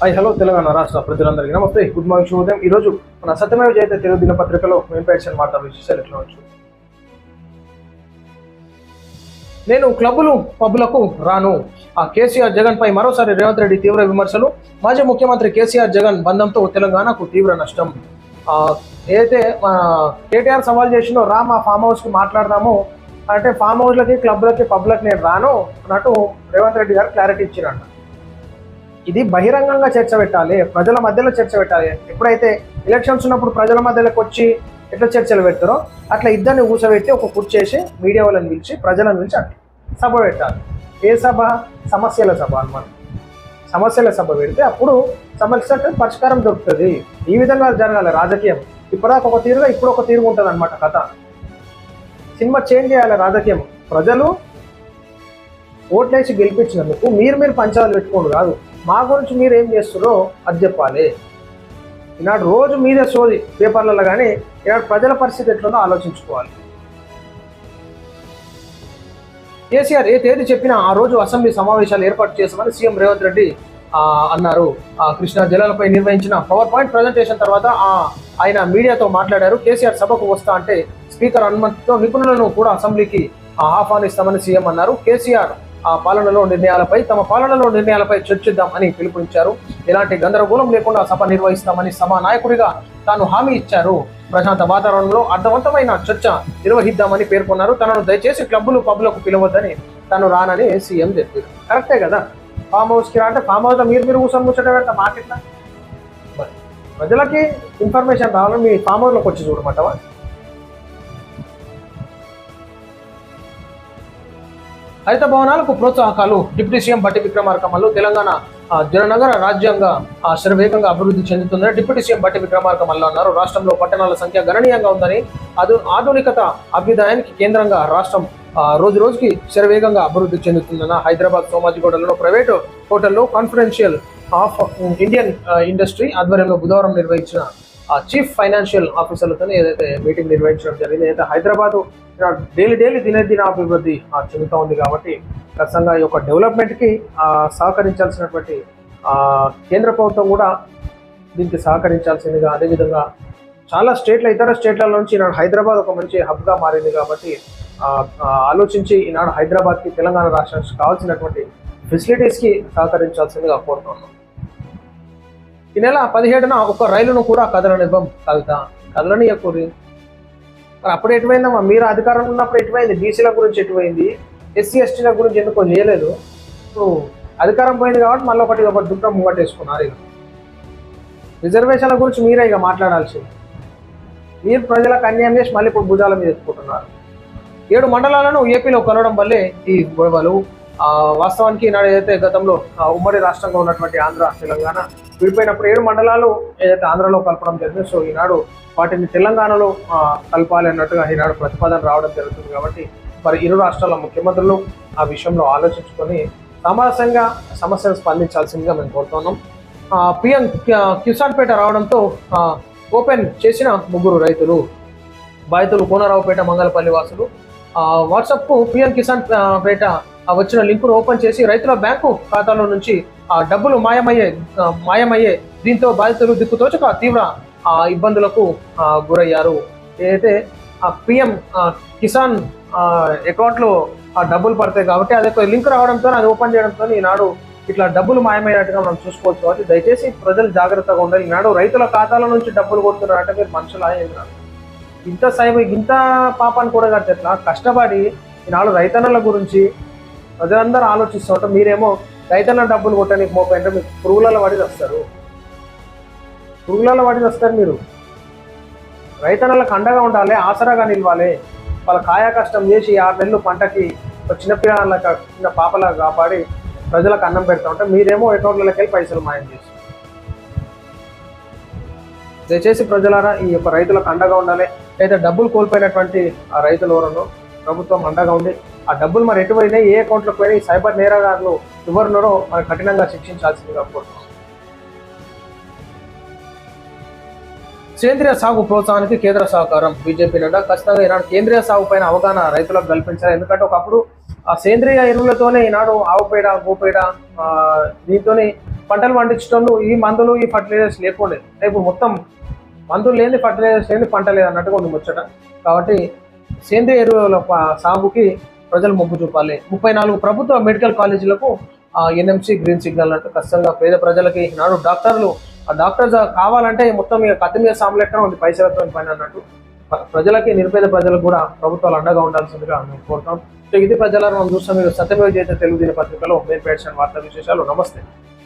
Hi hello Telangana రాష్ట్ర ప్రజలందరికీ నమస్తే. గుడ్ మార్నింగ్ శుభోదయం. ఈ రోజు మన సత్యమేవ జయత తెలుగు దినపత్రికలో ఇన్ఫెక్షన్ మాట విశేషాలు ఎట్లా వచ్చు నేను క్లబ్బులు పబ్బులకు రాను. ఆ కేసీఆర్ జగన్ పై మరోసారి రేవంత్ రెడ్డి తీవ్ర విమర్శలు. మాజీ ముఖ్యమంత్రి కేసీఆర్ జగన్ బంధంతో తెలంగాణకు తీవ్ర నష్టం. ఏదైతే మన కేటీఆర్ సవాల్ చేసిందో రా మా ఫామ్ హౌస్కి మాట్లాడదామో. మాట్లాడదాము అంటే ఫామ్ హౌస్లకి క్లబ్లకి పబ్లకి నేను రాను అన్నట్టు రేవంత్ రెడ్డి గారు క్లారిటీ ఇచ్చిరంట. ఇది బహిరంగంగా చర్చ పెట్టాలి ప్రజల మధ్యలో చర్చ పెట్టాలి. ఎప్పుడైతే ఎలక్షన్స్ ఉన్నప్పుడు ప్రజల మధ్యలోకి వచ్చి ఎట్లా చర్చలు పెడతారో అట్లా ఇద్దరిని కూర్చోబెట్టి ఒక కుర్చేసి మీడియా వాళ్ళని పిలిచి ప్రజలను పిలిచి అట్లా సభ పెట్టాలి. ఏ సభ? సమస్యల సభ అన్నమాట. సమస్యల సభ పెడితే అప్పుడు సమస్యకు పరిష్కారం దొరుకుతుంది. ఈ విధంగా జరగాలి రాజకీయం. ఇప్పటిదాకా ఒక తీరుగా ఇప్పుడు ఒక తీరుగా ఉంటుంది అనమాట కథ. సినిమా చేంజ్ చేయాలి రాజకీయం. ప్రజలు ఓట్లేసి గెలిపించినందుకు మీరు మీరు పంచాలు పెట్టుకోండి కాదు. మా గురించి మీరు ఏం చేస్తున్నారో అది చెప్పాలి. ఈనాడు రోజు మీదే సోది పేపర్లలో కానీ ఈనాడు ప్రజల పరిస్థితి ఎట్లుందో ఆలోచించుకోవాలి. కేసీఆర్ ఏ తేదీ చెప్పినా ఆ రోజు అసెంబ్లీ సమావేశాలు ఏర్పాటు చేస్తామని సీఎం రేవంత్ రెడ్డి అన్నారు. ఆ, కృష్ణా జలాలపై నిర్వహించిన పవర్ పాయింట్ ప్రజెంటేషన్ తర్వాత ఆయన మీడియాతో మాట్లాడారు. కేసీఆర్ సభకు వస్తా అంటే స్పీకర్ అనుమతితో నిపుణులను కూడా అసెంబ్లీకి ఆహ్వానిస్తామని సీఎం అన్నారు. కేసీఆర్ ఆ పాలనలో నిర్ణయాలపై తమ పాలనలో నిర్ణయాలపై చర్చిద్దాం అని పిలుపునిచ్చారు. ఎలాంటి గందరగోళం లేకుండా సభ నిర్వహిస్తామని సభా నాయకుడిగా తాను హామీ ఇచ్చారు. ప్రశాంత వాతావరణంలో అర్థవంతమైన చర్చ నిర్వహిద్దామని పేర్కొన్నారు. తనను దయచేసి క్లబ్బులు పబ్లకు పిలవద్దని తను రానని సీఎం చెప్పారు. కరెక్టే కదా? ఫామ్ హౌస్కి రా అంటే ఫామ్ హౌస్ మీరు మీరు కూర్చొని కూర్చోటం పెడతా మాకెట్లా ప్రజలకి ఇన్ఫర్మేషన్ రావాలని మీ ఫామ్ హౌస్లోకి వచ్చి చూడమంటావా? హరిత భవనాలకు ప్రోత్సాహకాలు డిప్యూటీ సీఎం బట్టి విక్రమార్కమల్లు తెలంగాణ జననగర రాజ్యాంగ శరవేగంగా అభివృద్ధి చెందుతుందని డిప్యూటీ సీఎం బట్టి విక్రమార్కమల్లు అన్నారు. రాష్ట్రంలో పట్టణాల సంఖ్య గణనీయంగా ఉందని అదు ఆధునికత అభ్యుదయానికి కేంద్రంగా రాష్ట్రం రోజు రోజుకి శరవేగంగా అభివృద్ధి చెందుతుందన్న హైదరాబాద్ సోమాజిగూడలో ప్రైవేటు హోటల్లో కాన్ఫిడెన్షియల్ ఆఫ్ ఇండియన్ ఇండస్ట్రీ ఆధ్వర్యంలో బుధవారం నిర్వహించిన ఆ చీఫ్ ఫైనాన్షియల్ ఆఫీసర్లతో ఏదైతే మీటింగ్ నిర్వహించడం జరిగింది అయితే హైదరాబాద్ డైలీ డైలీ దినదిన అభివృద్ధి చెందుతూ ఉంది కాబట్టి ఖచ్చితంగా ఈ యొక్క డెవలప్మెంట్కి సహకరించాల్సినటువంటి కేంద్ర ప్రభుత్వం కూడా దీనికి సహకరించాల్సిందిగా అదేవిధంగా చాలా స్టేట్ల ఇతర స్టేట్ల నుంచి ఈనాడు హైదరాబాద్ ఒక మంచి హబ్గా మారింది కాబట్టి ఆలోచించి ఈనాడు హైదరాబాద్కి తెలంగాణ రాష్ట్రానికి కావాల్సినటువంటి ఫెసిలిటీస్కి సహకరించాల్సిందిగా కోరుతున్నాం. ఈ నెల పదిహేడున ఒక రైలును కూడా కదలనివ్వం కవిత. కదలనియకూరి. మరి అప్పుడు ఎటువైందమ్మా? మీరు అధికారంలో ఉన్నప్పుడు ఎటువైంది? బీసీల గురించి ఎటువైంది? ఎస్సీ ఎస్టీల గురించి ఎందుకో చేయలేదు. ఇప్పుడు అధికారం పోయింది కాబట్టి మళ్ళీ ఒకటి ఒకటి దుఃఖం ముంగటేసుకున్నారు ఇక. రిజర్వేషన్ల గురించి మీరే ఇక మాట్లాడాల్సింది. మీరు ప్రజలకు అన్యాయం చేసి మళ్ళీ ఇప్పుడు భుజాల మీద ఎత్తుకుంటున్నారు. ఏడు మండలాలను ఏపీలో కొనడం వల్లే ఈ గొడవలు. వాస్తవానికి నాడు ఏదైతే గతంలో ఆ, ఉమ్మడి రాష్ట్రంగా ఉన్నటువంటి ఆంధ్ర తెలంగాణ విడిపోయినప్పుడు ఏడు మండలాలు ఏదైతే ఆంధ్రలో కలపడం జరిగింది సో ఈనాడు వాటిని తెలంగాణలో కలపాలి అన్నట్టుగా ఈనాడు ప్రతిపాదన రావడం జరుగుతుంది కాబట్టి మరి ఇరు రాష్ట్రాల ముఖ్యమంత్రులు ఆ విషయంలో ఆలోచించుకొని సమాసంగా సమస్యను స్పందించాల్సిందిగా మేము కోరుతున్నాం పిఎం కిసాన్పేట రావడంతో ఓపెన్ చేసిన ముగ్గురు రైతులు బాధితులు కోనరావుపేట మంగళపల్లి వాసులు ఆ, వాట్సాప్కు పిఎం కిసాన్ పేట వచ్చిన లింకును ఓపెన్ చేసి రైతుల బ్యాంకు ఖాతాలో నుంచి ఆ, డబ్బులు మాయమయ్యే మాయమయ్యే దీంతో బాధితులు దిక్కుతోచక తీవ్ర ఆ, ఇబ్బందులకు గురయ్యారు. ఏదైతే ఆ పిఎం కిసాన్ అకౌంట్లో ఆ డబ్బులు పడతాయి కాబట్టి అది ఒక లింక్ రావడంతో అది ఓపెన్ చేయడంతో ఈనాడు ఇట్లా డబ్బులు మాయమైనట్టుగా మనం చూసుకోవచ్చు. కాబట్టి దయచేసి ప్రజలు జాగ్రత్తగా ఉండాలి. ఈనాడు రైతుల ఖాతాల నుంచి డబ్బులు కొడుతున్నారంటే మీరు మనుషులు ఏంద్రా ఇంత సైబర్ ఇంత పాపాన్ని కూడా కడితే ఎట్లా? కష్టపడి ఈనాడు రైతన్నల గురించి ప్రజలందరూ ఆలోచిస్తుంటే మీరేమో రైతన్న డబ్బులు కొట్టడానికి మోపంటే మీకు పురుగులలో పడి వస్తారు పురుగులలో పడి వస్తారు మీరు. రైతన్నలకు అండగా ఉండాలి ఆసరాగా నిలవాలి. వాళ్ళ కాయా కష్టం చేసి ఆరు నెలలు పంటకి ఒక చిన్న పిల్లలకి చిన్న పాపలాగా కాపాడి ప్రజలకు అన్నం పెడతా ఉంటే మీరేమో అకౌంట్లకి వెళ్ళి పైసలు మాయం చేసి దయచేసి ప్రజలారా ఈ యొక్క రైతులకు అండగా ఉండాలి. అయితే డబ్బులు కోల్పోయినటువంటి ఆ రైతులు ఎవరన్నా ప్రభుత్వం అండగా ఉండి ఆ డబ్బులు మరి ఎటు పోయినాయి ఏ అకౌంట్లకు పోయినాయి సైబర్ నేరగారులు ఎవరున్నారో మనం కఠినంగా శిక్షించాల్సిందిగా కోరుతున్నాం. సేంద్రియ సాగు ప్రోత్సాహానికి కేంద్ర సహకారం. బీజేపీ నడ్డా ఖచ్చితంగా ఈనాడు కేంద్రీయ సాగు పైన అవగాహన రైతులకు కల్పించాలి. ఎందుకంటే ఒకప్పుడు ఆ సేంద్రియ ఎరువులతోనే ఈనాడు ఆవు పేడ గోపేడ దీంతోనే పంటలు పండించడంలో ఈ మందులు ఈ ఫర్టిలైజర్స్ లేకుండే. ఇప్పుడు మొత్తం మందులు లేని ఫర్టిలైజర్స్ లేని పంట లేదన్నట్టుగా ఉంది ముచ్చట. కాబట్టి సేంద్రియ ఎరువుల సాగుకి ప్రజలు మొగ్గు చూపాలి. ముప్పై నాలుగు ప్రభుత్వ మెడికల్ కాలేజీలకు ఎన్ఎంసి గ్రీన్ సిగ్నల్ అంటూ ఖచ్చితంగా పేద ప్రజలకి నాడు డాక్టర్లు ఆ డాక్టర్స్ కావాలంటే మొత్తం ఇక కత్తి మీద సాములెక్కన ఉంది పైసలతో పైన అన్నట్టు. ప్రజలకి నిరుపేద ప్రజలకు కూడా ప్రభుత్వాలు అండగా ఉండాల్సిందిగా మేము కోరుతాం. సో ఇది ప్రజలను మనం చూస్తాం మీరు సత్యమేవ చేసే తెలుగు దిన పత్రికలో మెయిన్ పేర్చిన వార్తా విశేషాలు. నమస్తే.